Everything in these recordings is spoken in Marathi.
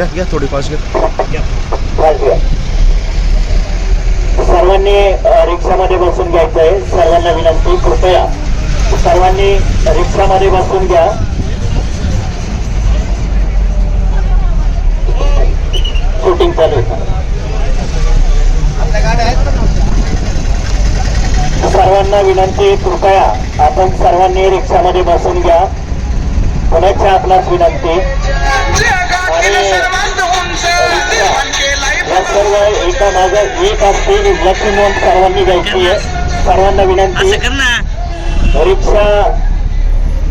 घ्या घ्या थोडी फास्ट घ्या सर्वांनी रिक्षामध्ये बसून घ्यायचं आहे सर्वांना विनंती कृपया सर्वांनी रिक्षामध्ये बसून घ्या. शूटिंग चालू आहे. सर्वांना विनंती कृपया आपण सर्वांनी रिक्षामध्ये बसून घ्या. पुण्याच्या आपणास विनंती. सर्व एका मागे एक असतील लक्ष्मी नोंद सर्वांनी घ्यायची आहे. सर्वांना विनंती. रिक्षा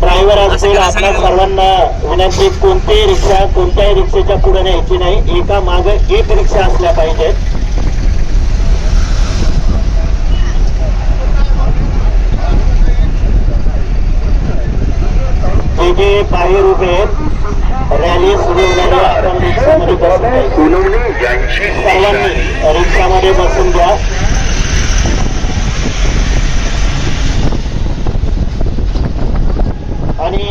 ड्रायव्हर असतील आपल्या. सर्वांना विनंती कोणतीही रिक्षा कोणत्याही रिक्षेच्या पुढे न्यायची नाही. एका मागे एक रिक्षा असल्या पाहिजेत. जे जे बाहेर उभे आहेत रॅली सुरू होणारी आपण रिक्षामध्ये बसून. सर्वांनी रिक्षामध्ये बसून घ्या. आणि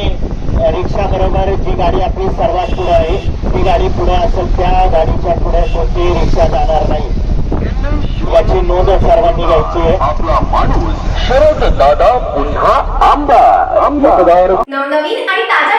रिक्षा बरोबर जी गाडी आपली सर्वात पुढे आहे ती गाडी पुढे असेल त्या गाडीच्या पुढे कोणतीही रिक्षा जाणार नाही. याची नोंद सर्वांनी घ्यायची आहे. आपला माणूस शरद दादा पुन्हा आंबा मतदार नवनवीन आणि ताज्या